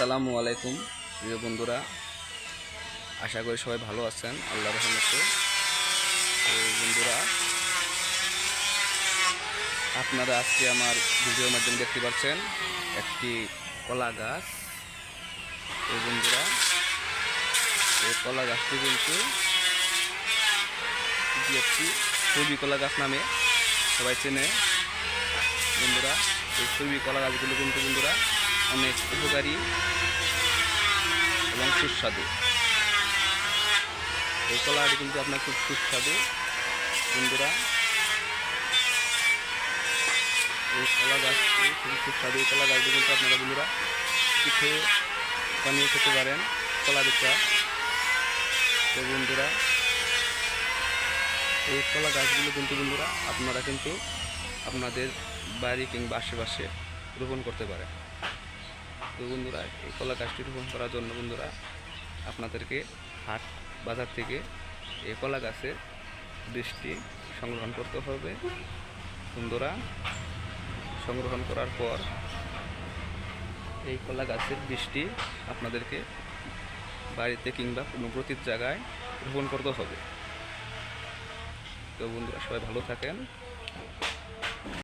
আসসালামু আলাইকুম, প্রিয় বন্ধুরা। আশা করি সবাই ভালো আছেন আল্লাহ রহমতে। বন্ধুরা, আপনারা আজকে আমার ভিডিওর মাধ্যমে দেখতে পাচ্ছেন একটি কলা গাছ। এই বন্ধুরা, এই কলা গাছটি কিন্তু একটি ছবি কলা গাছ নামে সবাই চেনে। বন্ধুরা, এই ছবি কলা গাছগুলো কিন্তু বন্ধুরা অনেক উপকারী এবং সুস্বাদু। এই কলাটি কিন্তু আপনার খুব সুস্বাদু। বন্ধুরা, এই কলা গাছটি খুব সুস্বাদু। এই কলা গাছটি কিন্তু আপনারা বন্ধুরা পিঠে বানিয়ে খেতে পারেন, কলা বিচা তো বন্ধুরা, এই কলা গাছগুলো কিন্তু বন্ধুরা আপনারা কিন্তু আপনাদের বাড়ি কিংবা আশেপাশে রোপণ করতে পারেন। তো বন্ধুরা, এই কলা গাছটি রোপণ করার জন্য বন্ধুরা, আপনাদেরকে হাট বাজার থেকে এই কলা গাছের বৃষ্টি সংগ্রহণ করতে হবে। বন্ধুরা, সংগ্রহণ করার পর এই কলা গাছের বৃষ্টি আপনাদেরকে বাড়িতে কিংবা কোনো প্রতির জায়গায় রোপণ করতে হবে। তো বন্ধুরা, সবাই ভালো থাকেন।